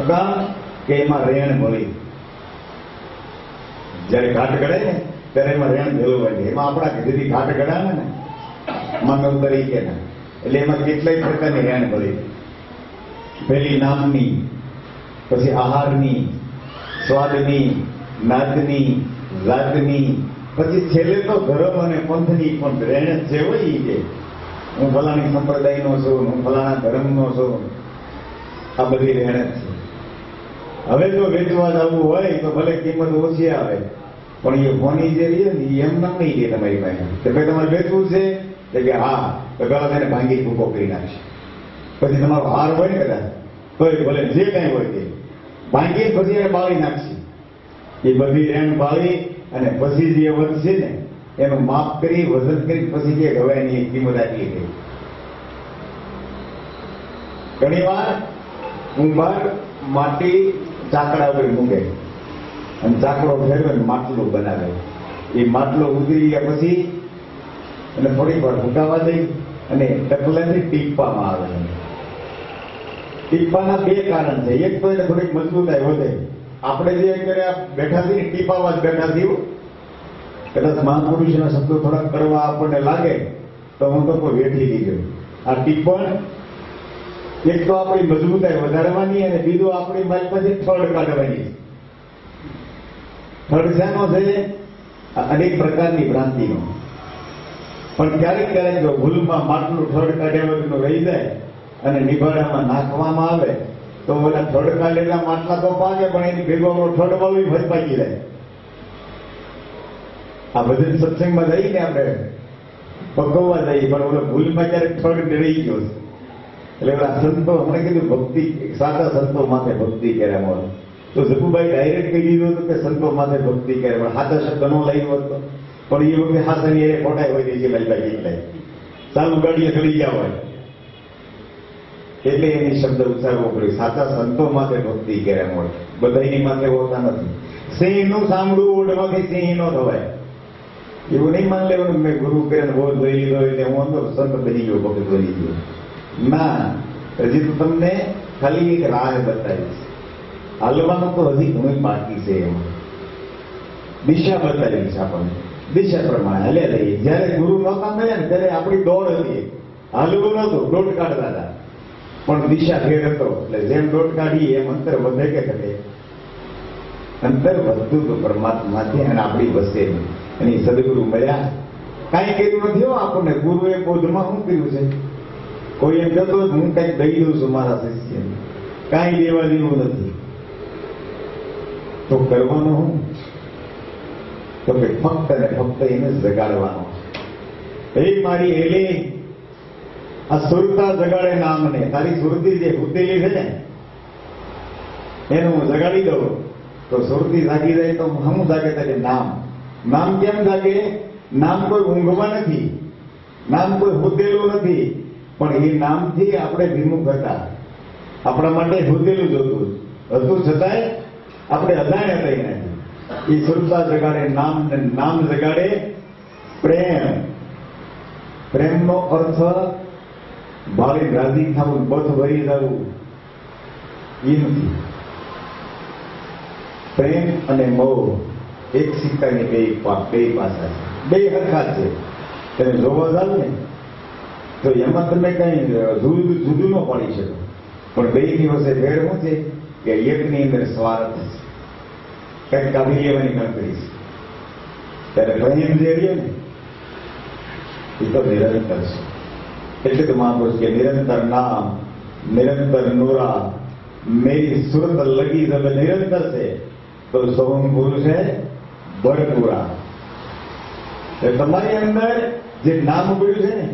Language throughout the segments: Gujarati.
કામ કે એમાં રેણ મળી જ્યારે ઘાટ ગળે ને, ત્યારે એમાં રેણ ભેળવાય એમાં આપણા ઘરેથી ઘાટ કઢાવે ને મંગલ તરીકે એટલે એમાં કેટલાય પ્રકારની રેણ મળી પેલી નામની, પછી આહારની, સ્વાદની, નાદની જાતની પછી છેલ્લે તો ધર્મ અને પંથની પણ રેણ જ હોય કે હું ફલાણી સંપ્રદાયનો છું, હું ફલાણા ધર્મનો છું. આ બધી રહેણ છે. હવે જો વેચવા જવું હોય તો ભલે કિંમત ઓછી આવે, પણ એ હોની જે રહી ને એમ નામ નહીં રહે તમારી પાસે. કે ભાઈ તમારે વેચવું છે, તો કે હા, તો પેલા તેને ભાંગી ભૂકો કરી નાખશે. પછી તમારો હાર હોય ને કદાચ તોય ભલે જે કાંઈ હોય તે. ભાંગી પછી એને બાળી નાખશે. એ બધી રેણ બાળી અને પછી જે વધશે ને, એનું માપ કરી, વજન કરી, પછી કે હવે એની કિંમત આટલી ગઈ ઘણી વાર કુંભાર માટી ચાકડા ઉપર મૂકે. અને ચાકડો ફેરવે માટલું બનાવે. એ માટલો ઉતરી ગયા પછી અને થોડી વાર ફૂંકાવા દઈ અને ટકલાથી ટીપવામાં આવે ટીપવાના બે કારણ છે. એક તો એને થોડીક મજબૂતાઈ વધે. આપણે જે કર્યા બેઠા છીએ ટીપાવા જ બેઠા છીએ કદાચ મહાપુરુષના શબ્દો થોડાક કરવા આપણને લાગે, તો હું તો કોઈ વેઠી ગયો. આ ટીપણ એક તો આપણી મજબૂતાઈ વધારવાની અને બીજું આપણી પાસે થડ કાઢવાની થડ શાનો છે? અનેક પ્રકારની ભ્રાંતિનો. પણ ક્યારેક ક્યારેક જો ભૂલમાં માટલું થડ કાઢ્યા વગરનું રહી જાય અને નિભાડામાં નાખવામાં આવે, તો ઓલા થડ કાઢેલા માટલા તો પાકે, પણ એની ભેગો થડ વાળું ફરી જાય. આ બધા સત્સંગમાં જઈને આપણે પકવવા જઈએ, પણ ઓલો ભૂલમાં ક્યારેક થડ રહી ગયો છે. એટલે એવા સંતો અમને કીધું, ભક્તિ, સાચા સંતો માટે ભક્તિ કરે મોર તો જગુભાઈ ડાયરેક્ટ કહી દીધું હતું કે સંતો માટે ભક્તિ કરે પણ સાચા શબ્દ નો લાગ્યો હતો. પણ એ વખતે હાથની એ ખોટા હોય છે લાલભાઈ કેટલાય સાલું ગાડીએ ચડી ગયા હોય. એટલે એની શબ્દ ઉચ્ચારવો પડ્યો. સાચા સંતો માથે ભક્તિ કરે મોર બધાની માથે હોતા નથી. સિંહનું સાંભળવું ઓઢવાથી સિંહ નો થવાય એવું નહીં માન લેવાનું મેં ગુરુ કરીને બહુ જોઈ લીધો એટલે હું અંદર સંત બની ગયો ભગત બની ગયો. ના, હજી તો તમને ખાલી એક રાહ બતાવી છે હાલવાનું તો હજી ઘણું બાકી છે એમાં. દિશા બતાવી છે આપણને. દિશા પ્રમાણે હાલે રહીએ જ્યારે ગુરુ નહોતા મળ્યા ને ત્યારે આપણી દોડ હતી. હાલવું નહોતું, દોડ કાઢતા હતા. પણ દિશા ફેર હતો. એટલે જેમ દોડ કાઢીએ, એમ અંતર વધે કે ઘટે. અંતર વધતું તો પરમાત્માથી અને આપણી નહીં અને સદગુરુ મળ્યા. કાંઈ કર્યું નથી આપણને. ગુરુએ બોધમાં શું કર્યું છે? કોઈ એમ કહેતો હું કંઈક દઈ દઉં છું મારા શિષ્યને. કાંઈ દેવા દેવું નથી. તો કરવાનું હું? તો કે ફક્ત ને ફક્ત એને જગાડવાનો એ મારી એલી. આ સુરતા જગાડે નામને. તારી સુરતી જે ભૂતેલી છે ને, એને હું જગાડી દઉં. તો સુરતી જાગી જાય તો હું જાગે તારે નામ? નામ કેમ જાગે? નામ કોઈ ઊંઘમાં નથી. નામ કોઈ હુદેલું નથી. પણ એ નામથી આપણે વિમુખ હતા આપણા માટે હુદેલું જ હતું. હતું છતાંય આપણે અદાણ્યા એનાથી એ સુરતા જગાડે, નામ નામ જગાડે, પ્રેમ. પ્રેમનો અર્થ ભાળી રાજી થવું બથ ભરી જવું એ નથી. પ્રેમ અને મોહ એક સિક્કાની બે બે પાસા છે. બે હરખા છે. તમે જોવા જાવ ને તો એમાં તમે કઈ જુદું જુદું ન પાડી શકો. પણ બે દિવસે ફેર શું છે કે એકની અંદર સ્વાર્થ છે કંઈક કાઢી લેવાની ગણતરી છે. ત્યારે પ્રેમ જે રહ્યો ને, એ તો નિરંતર છે. એટલે તો મહાપુરુષ કે નિરંતર નામ, નિરંતર નૂરા, મેરી સુરત લગી જબ નિરંતર છે. તો સોમ પુરુષ છે, ભરપૂરા. એટલે તમારી અંદર જે નામ ઉભર્યું છે ને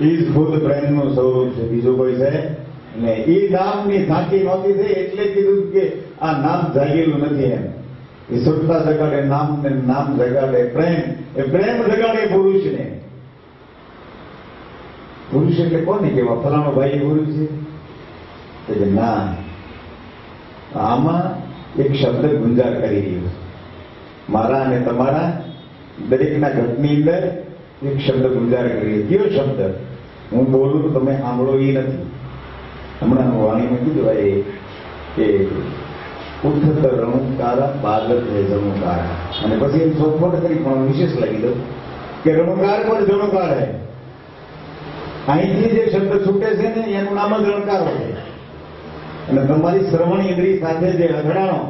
એ જ ખુદ પ્રેમનું સ્વરૂપ છે. બીજું કોઈ છે ને એ નામની ઝાંકી નહોતી થઈ એટલે કીધું કે આ નામ જાગેલું નથી એમ. એ સુરતા જગાડે નામ ને નામ જગાડે પ્રેમ. એ પ્રેમ જગાડે પુરુષને. પુરુષ એટલે કોને કેવા ફલાણો ભાઈ પુરુષ છે. તો કે ના. આમાં એક શબ્દ ગુંજાર કરી રહ્યો છે. મારા અને તમારા દરેકના ઘટની અંદર એક શબ્દ ગુજારી કરીએ. કયો શબ્દ? હું બોલું તો તમે સાંભળો એ નથી. હમણાં વાણીમાં કીધું એ કે ઉઠત રણુકારા બાદત હે જણુકારા અને પછી એમ ચોખવટ કરી, પણ વિશેષ લખી દઉં કે રણુકાર પણ જણુકાર હે. અહીંથી જે શબ્દ છૂટે છે ને, એનું નામ જ રણકાર હોય અને તમારી શ્રવણ ઇન્દ્રિય સાથે જે અથડાણો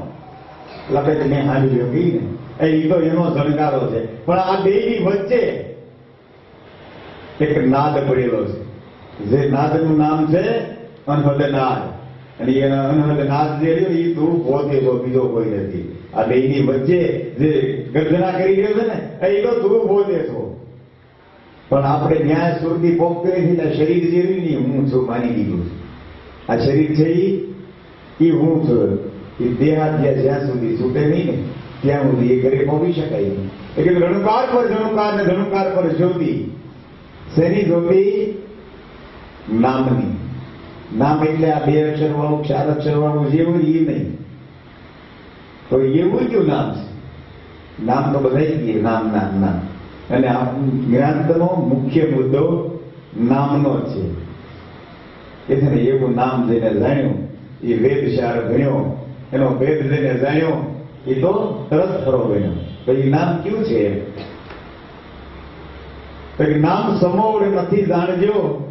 કે મેં હાજરી કહી ને. એ તો એનો જણકારો છે. પણ આ બેની વચ્ચે એક નાદ પડેલો છે. જે નાદનું નામ છે અનહદ નાદ. અને એ અનહદ નાદ જે રહ્યો એ તું પોતે બીજો કોઈ નથી. આ બેની વચ્ચે જે ગર્જના કરી રહ્યો છે ને, એ તો તું પોતે છો. પણ આપણે ન્યાય સુરતી પોખતે આ શરીર જે રહ્યું ને, એ હું છું, માની લીધું આ શરીર છે એ હું છું. એ દેહાધ્યા જ્યાં સુધી છૂટે નહીં ને, ત્યાં સુધી એ ઘરે પહોંચી શકાય. નહીં એટલે રણુકાર પર ધણુકાર ને ધણુકાર પર જ્યોતિ. શેની જ્યોતિ નામની. નામ એટલે આ બે અક્ષર વાળું ચાર અક્ષર વાળું જે એ નહીં. તો એવું કયું નામ છે? નામ તો બધા કહીએ નામ નામ નામ. અને આ ગ્રાંતનો મુખ્ય મુદ્દો નામનો છે. એટલે એવું નામ જેને જાણ્યું, એ વેદ શાર ગણ્યો. એનો ભેદ જેને જાણ્યો, એ તો તરત ખરો ગણ્યો. તો એ નામ કયું છે? નામ સમોર નથી જાણજો.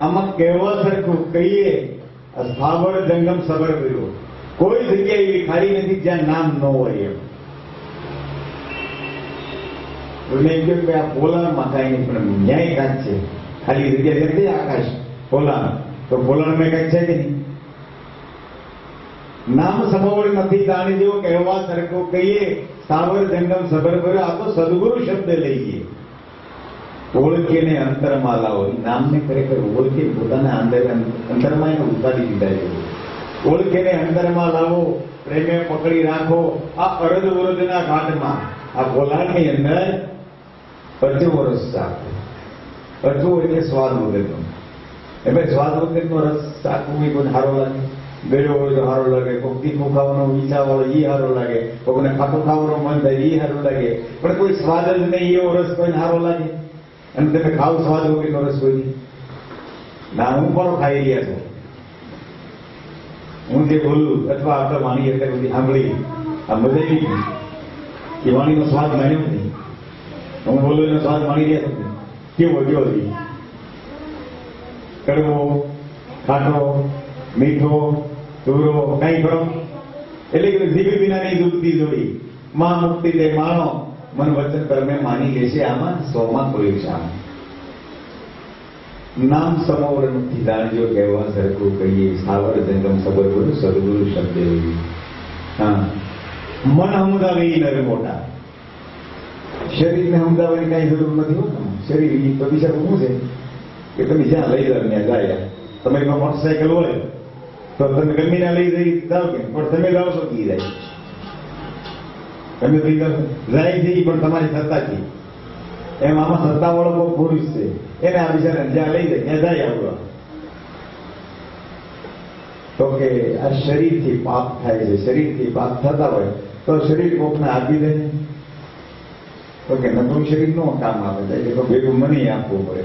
આમાં કહેવા સરખું કહીએ સાબળ જંગમ સબર કર્યો. કોઈ જગ્યા એવી ખાલી નથી જ્યાં નામ ન હોય એમ. એમ છે. ખાલી જગ્યા નથી આકાશ, પોલાણ. તો પોલાણમાં કાંઈક છે નહીં? નામ સમોવડ નથી જાણજો, કહેવા સરખું કહીએ સ્થાવર જંગમ સબર કર્યો. આ તો સદગુરુ શબ્દ લઈ ગયે ઓળખીને અંતરમાં લાવો નામને ખરેખર ઓળખી પોતાના અંદર અંતરમાં એને ઉતારી દીધા છે. ઓળખીને અંતરમાં લાવો પ્રેમે પકડી રાખો. આ અરજ વરદના ઘાટમાં. આ બોલાણની અંદર પચું વર્ષ ચાખો. પચું એટલે સ્વાદ વગરનો એટલે સ્વાદ વગરનો રસ ચાખવું એ કોઈ સારો લાગે. ગળ્યો હોય તો સારો લાગે. કોઈક તીખું ખાવાનો ઈચ્છા હોય એ સારો લાગે. કોઈને ખાટું ખાવાનો મન થાય એ સારું લાગે. પણ કોઈ સ્વાદ જ નહીં એવો રસ કોઈને સારો લાગે. અને તમે ખાવ સ્વાદ વગરનો રસ કોઈ નહીં ના, હું પણ ખાઈ રહ્યા છું? હું જે બોલું અથવા આપણે વાણી અત્યારે બધી સાંભળી, આ મજા આવી ગઈ. એ વાણીનો સ્વાદ માન્યો નથી હું બોલું એનો સ્વાદ માણી રહ્યા છું કેવો કેવો હતી કડવો, ખાટો, મીઠો તુરો કઈ કરો એટલે કે જીભ વિના નહીં દુખતી જોડી. માં મુક્તિ દે માણો. મન વચન કર્મે માની લેશે આમાં સોમાં કોઈ છે આમાં નામ સમોવર નથી જાણજો કહેવા સરખું કહીએ. સાવર જંગમ સબર બોલ સદગુરુ શબ્દ હા. મન હમદાવે નર મોટા. શરીરને હમદાવવાની કાંઈ જરૂર નથી હોતું. શરીર તો બીજા શું છે? કે તમે જ્યાં લઈ ત્યાં જાય. તમે મોટરસાયકલ હોય, તો તમે ગમીને લઈ જઈ જાવ કે પણ તમે જાઓ છો કી જાય. તમે તો લડાઈ થઈ પણ તમારી સત્તાથી એમ આમાં સત્તા વાળો બહુ પુરુષ છે. એને આ બિચારા જ્યાં લઈ જાય, ત્યાં જાય આવડવા તો કે આ શરીરથી પાપ થાય છે, શરીરથી પાપ થતા હોય, તો શરીર કોકને આપી દે. તો કે નબળું શરીર નો કામ આપે છે એટલે ભેગું મને આપવું પડે.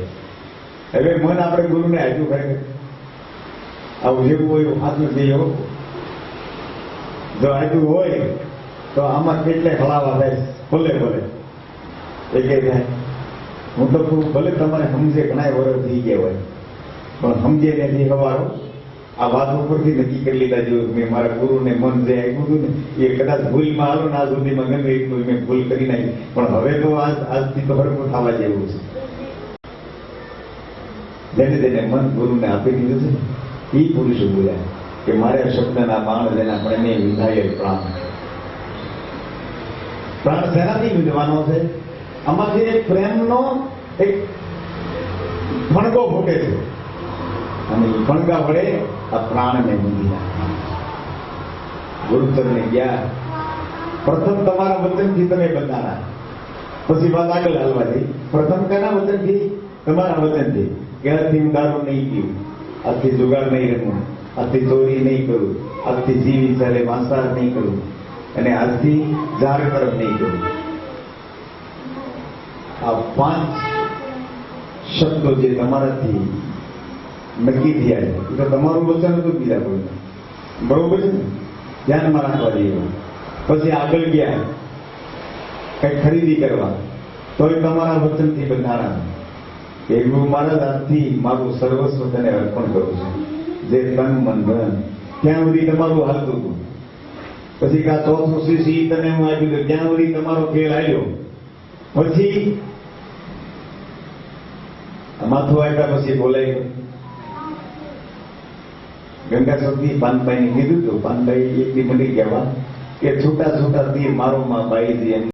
હવે મન આપણે ગુરુને આજુ ખરેખર આવું જેવું હોય હાથમાં જઈએ જો આજુ હોય તો આમાં કેટલે હલાવા થાય? ભલે ભલે. એ કે થાય હું તો કહું, ભલે તમારે સમજે ઘણા વર્ષ થઈ ગયા હોય, પણ સમજે નથી હવારો, આ વાત ઉપરથી નક્કી કરી લીધા જેવું મેં મારા ગુરુને મન જે આપ્યું ને, એ કદાચ ભૂલમાં આવ્યો ને સુધીમાં ગમે એટલું મેં ભૂલ કરી નાખી. પણ હવે તો આજ, આજથી તો હરકું થવા જેવું છે. જેને જેને મન ગુરુને આપી દીધું છે એ પુરુષો બોલ્યા કે મારે શબ્દના બાણ જેના પ્રેમે વિધાય પ્રાણ પ્રાણ શેનાથી વિધવાનો છે. આમાંથી એક પ્રેમનો એક ભણગો ફૂટે છે. અને એ ભણગા વડે આ પ્રાણને મૂકી નાખે. ગુરુચરણે ગયા. પ્રથમ તમારા વચનથી તમે બધાના. પછી વાત આગળ હાલવા જઈ પ્રથમ તેના વચનથી તમારા વચનથી કે આજથી હું દારૂ નહીં પીવું આજથી જુગાડ નહીં રમવું. આજથી ચોરી નહીં કરું. આજથી જીવી ચાલે વાંસાર નહીં કરું. અને આજથી ઝાડ તરફ નહીં આ પાંચ શબ્દો જે તમારાથી નક્કી થયા છે. તો તમારું વચન હતું બીજા કોઈ બરોબર છે ધ્યાનમાં રાખવા જોઈએ પછી આગળ ગયા. કંઈક ખરીદી કરવા. તોય તમારા વચનથી બંધાણા ગુરુ મહારાજ, આજથી મારું સર્વસ્વ તને અર્પણ કરું છું. જે તન મન ધન. ત્યાં સુધી તમારું હાલતું હતું. પછી કા ચોથું શીશ સિંહ તને હું આપી દઉં ત્યાં સુધી તમારો ખેલ આવ્યો પછી માથું આપ્યા પછી બોલાય. ગંગા સતી પાનભાઈ ને કીધું હતું પાનભાઈ એક દી મળી ગયા કે છૂટા છૂટા તીર મારો માં એમ